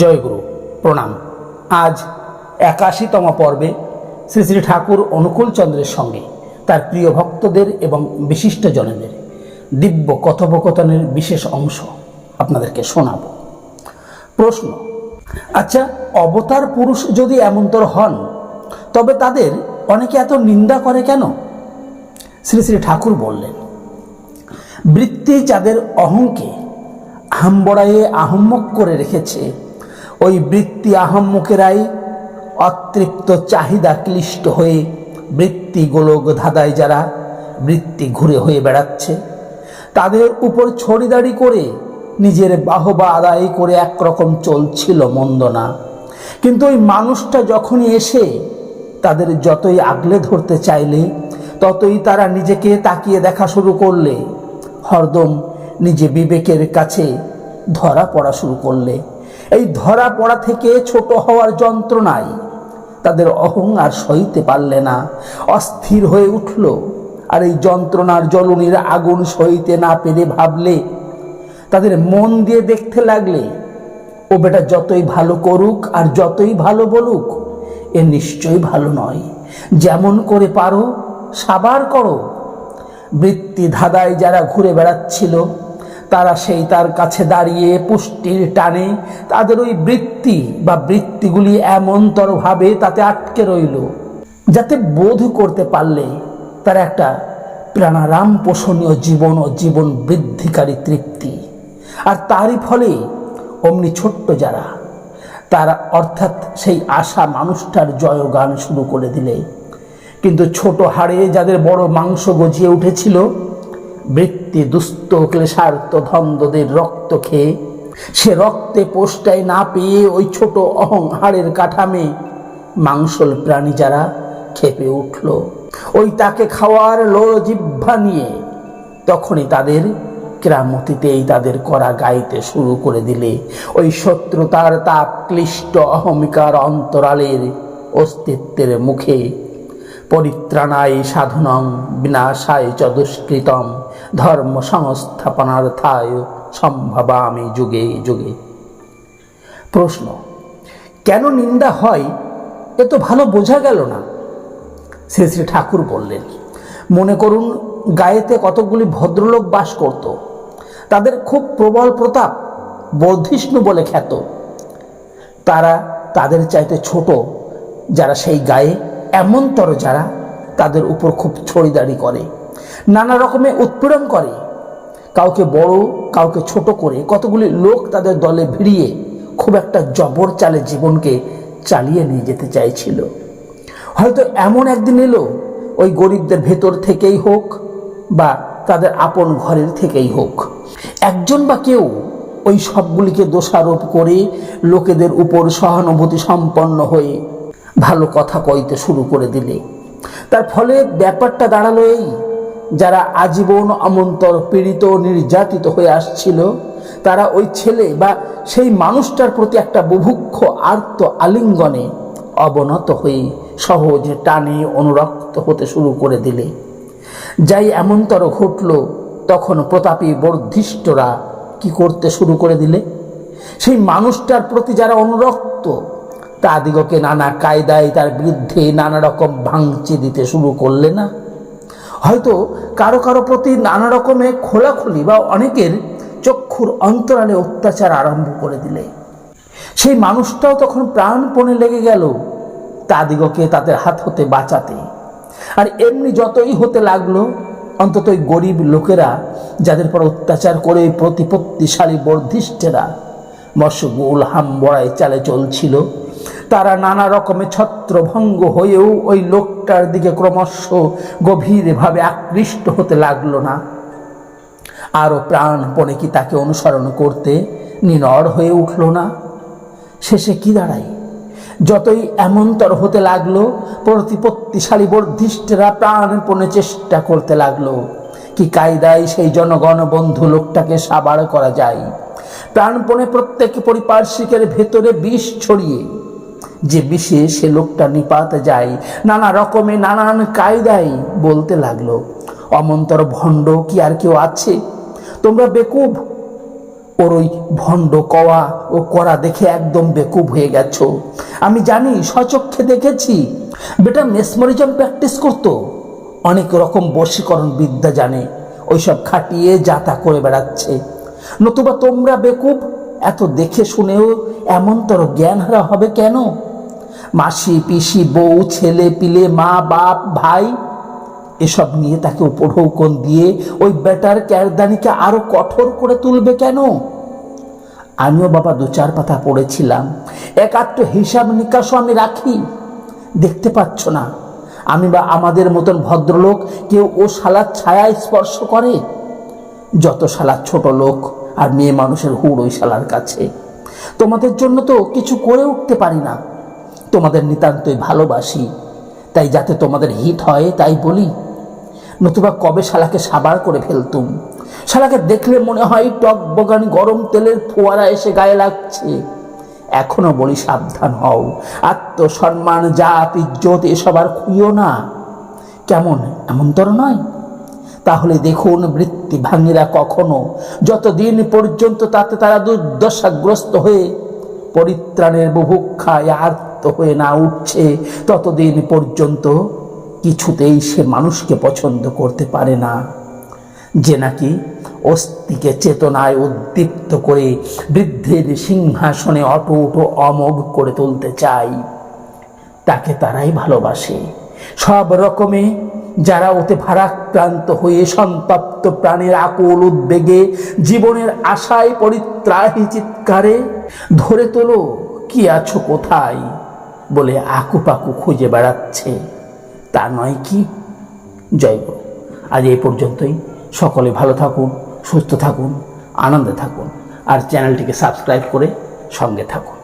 জয়গুরু। প্রণাম। আজ একাশিতম পর্বে শ্রী শ্রী ঠাকুর অনুকূল চন্দ্রের সঙ্গে তার প্রিয় ভক্তদের এবং বিশিষ্ট জনেদের দিব্য কথোপকথনের বিশেষ অংশ আপনাদেরকে শোনাব। প্রশ্ন আচ্ছা অবতার পুরুষ যদি এমনতর হন, তবে তাদের অনেকে এত নিন্দা করে কেন? শ্রী শ্রী ঠাকুর বললেন, বৃত্তি যাদের অহংকে আহম্বড়ায়ে আহম্মক করে রেখেছে বৃত্তি আহম্মকেরাই অতৃপ্ত চাহিদা ক্লিষ্ট হয়ে বৃত্তি গোলক ধাঁধায় যারা বৃত্তি ঘুরে হয়ে বেড়াচ্ছে, তাদের উপর ছড়িদাড়ি করে নিজের বাহবা আদায় করে একরকম চলছিল মন্দ না কিন্তু ওই মানুষটা যখনই এসে তাদের যতই আগলে ধরতে চাইলে, ততই তারা নিজেকে তাকিয়ে দেখা শুরু করলে, হরদম নিজে বিবেকের কাছে ধরা পড়া শুরু করলে। এই ধরা পড়া থেকে ছোট হওয়ার যন্ত্রণায় তাদের অহং আর সইতে পারলে না। অস্থির হয়ে উঠল, আর এই যন্ত্রণার জ্বলনির আগুন সইতে না পেরে ভাবলে, তাদের মন দিয়ে দেখতে লাগলে, ও বেটা যতই ভালো করুক আর যতই ভালো বলুক, এ নিশ্চয়ই ভালো নয়। যেমন করে পারো, সাবার করো। বৃত্তি ধাঁধায় যারা ঘুরে বেড়াচ্ছিল তারা সেই তার কাছে দাঁড়িয়ে পুষ্টির টানে, তাদের ওই বৃত্তি বা বৃত্তিগুলি এমনতরভাবে তাতে আটকে রইল, যাতে বোধ করতে পারলে তার একটা প্রাণারাম পোষণীয় জীবন ও জীবন বৃদ্ধিকারী তৃপ্তি। আর তারই ফলে অমনি ছোট্ট যারা, তারা অর্থাৎ সেই আশা মানুষটার জয়গান শুরু করে দিলে। কিন্তু ছোট হাড়ে যাদের বড় মাংস গজিয়ে উঠেছিল, বৃত্তি দুস্থ ক্লেশার্ত ধন্দদের রক্ত খেয়ে, সে রক্তে পোষ্টায় না পেয়ে ওই ছোট অহং হাড়ের কাঠামে মাংসল প্রাণী যারা খেপে উঠল। ওই তাকে খাওয়ার লোল জিহ্বা নিয়ে তখনই তাদের ক্রামতিতেই তাদের করা গাইতে শুরু করে দিলে। ওই শত্রুতার তাপ ক্লিষ্ট অহমিকার অন্তরালের অস্তিত্বের মুখে পরিত্রাণায় সাধনং, বিনাশায় চ দুষ্কৃতম ধর্ম সংস্থাপনার্থায় সম্ভবামি যুগে যুগে। প্রশ্ন, কেন নিন্দা হয়? এ তো ভালো বোঝা গেল না। শ্রী শ্রী ঠাকুর বললেন, মনে করুন, গায়েতে কতকগুলি ভদ্রলোক বাস করত। তাদের খুব প্রবল প্রতাপ বর্ধিষ্ণু বলে খ্যাত। তারা তাদের চাইতে ছোট, যারা সেই গায়ে এমনতর যারা তাদের উপর খুব ছড়িদারি করে, নানা রকমে উৎপীড়ন করে। কাউকে বড়, কাউকে ছোট করে কতগুলি লোক তাদের দলে ভিড়িয়ে খুব একটা জবর চালে জীবনকে চালিয়ে নিয়ে যেতে চাইছিল। হয়তো এমন একদিন এলো, ওই গরিবদের ভেতর থেকেই হোক বা তাদের আপন ঘরের থেকেই হোক। একজন বা কেউ ওই সবগুলিকে দোষারোপ করে লোকেদের উপর সহানুভূতি সম্পন্ন হয়ে ভালো কথা কইতে শুরু করে দিলে। তার ফলে ব্যাপারটা দাঁড়াল এই, যারা আজীবন অমন্তর পীড়িত, নির্যাতিত হয়ে আসছিল, তারা ওই ছেলে বা সেই মানুষটার প্রতি একটা বুভুক্ষ, আর্ত আলিঙ্গনে অবনত হয়ে সহজে টানে, অনুরক্ত হতে শুরু করে দিলে। যাই এমনতর ঘটল, তখন প্রতাপী বর্ধিষ্ঠরা কি করতে শুরু করে দিলে? সেই মানুষটার প্রতি যারা অনুরক্ত তাদিগকে নানা কায়দায় তার বিরুদ্ধে নানা রকম ভাঙচি দিতে শুরু করলে না? হয়তো কারও কারও প্রতি নানা রকমে খোলাখুলি বা অনেকের চক্ষুর অন্তরালে অত্যাচার আরম্ভ করে দিলে। সেই মানুষটাও তখন প্রাণপণে লেগে গেল তাদিগকে তাদের হাত হতে বাঁচাতে। আর এমনি যতই হতে লাগল অন্তত ওই গরিব লোকেরা যাদের পর অত্যাচার করে প্রতিপত্তিশালী বর্ধিষ্ঠেরা, মশগুল হামবড়ায় চালে চলছিল তারা নানা রকমের ছত্রভঙ্গ হয়েও ওই লোকটার দিকে ক্রমশ গভীরভাবে আকৃষ্ট হতে লাগল না। আরও প্রাণপণে কি তাকে অনুসরণ করতে নিনড় হয়ে উঠল না? শেষে কি দাঁড়ায়? যতই এমনতর হতে লাগল, প্রতিপত্তিশালী বর্ধিষ্ঠেরা প্রাণপণে চেষ্টা করতে লাগল কি কায়দায় সেই জনগণ বন্ধু লোকটাকে সাবার করা যায়। প্রাণপণে প্রত্যেক পরিপার্শ্বিকের ভেতরে বিষ ছড়িয়ে যে বিষে সে লোকটা নিপাতে যায়, নানা রকমে নানান কায়দায় বলতে লাগল, অমন্তর ভণ্ড কি আর কেউ আছে? তোমরা বেকুব। ওর ওই ভণ্ড কওয়া ও করা দেখে একদম বেকুব হয়ে গেছো। আমি জানি সচক্ষে দেখেছি। বেটা মেসমরিজম প্র্যাকটিস করতো। অনেক রকম বশীকরণ বিদ্যা জানে। ওইসব খাটিয়ে যাতা করে বেড়াচ্ছে। নতুবা তোমরা বেকুব? এত দেখে শুনেও এমন এমনতর জ্ঞান হারা হবে কেন? মাসি, পিসি, বউ, ছেলে, পিলে, মা, বাপ, ভাই, এসব নিয়ে তাকে উপঢৌকন দিয়ে ওই বেটার ক্যারদানিকে আরও কঠোর করে তুলবে কেন? আমিও বাবা দু চার পাতা পড়েছিলাম। একাত্ম হিসাব নিকাশও আমি রাখি। দেখতে পাচ্ছ না। আমি বা আমাদের মতন ভদ্রলোক কেউ ও শালার ছায়ায় স্পর্শ করে? যত শালার ছোট লোক আর মেয়ে মানুষের হুড় ওই শালার কাছে। তোমাদের জন্য তো কিছু করে উঠতে পারি না। তোমাদের নিতান্তই ভালোবাসি। তাই যাতে তোমাদের হিত হয়, তাই বলি। নতুবা কবে শালাকে সাবার করে ফেলতুম? শালাকে দেখলে মনে হয় টক বগান গরম তেলের ফোয়ারা এসে গায়ে লাগছে। এখনও বলি সাবধান হও। আত্মসম্মান, জাত, ইজ্জত, এসব আর খুইও না। কেমন? এমন তর নয়? তাহলে দেখুন বৃত্তি ভাঙিরা কখনো যতদিন পর্যন্ত তাতে তারা দুর্দশাগ্রস্ত হয়ে পরিত্রাণের বুভুক্ষায় আর্ত হয়ে না উঠছে, ততদিন পর্যন্ত কিছুতেই সে মানুষকে পছন্দ করতে পারে না। যে নাকি অস্থিকে চেতনায় উদ্দীপ্ত করে বৃদ্ধের সিংহাসনে অটুট অমোঘ করে তুলতে চায়, তাকে তারাই ভালোবাসে। সব রকমে যারা ওতে ভারাক্রান্ত হয়ে সন্তপ্ত প্রাণের আকুল উদ্বেগে জীবনের আশায় পরিত্রাহী চিৎকারে ধরে তোলো, কি আছো কোথায়? বলে আকুপাকু খুঁজে বেড়াচ্ছে। তা নয় কি? জয়ব আজ এই পর্যন্তই। সকলে ভালো থাকুন, সুস্থ থাকুন, আনন্দে থাকুন, আর চ্যানেলটিকে সাবস্ক্রাইব করে সঙ্গে থাকুন।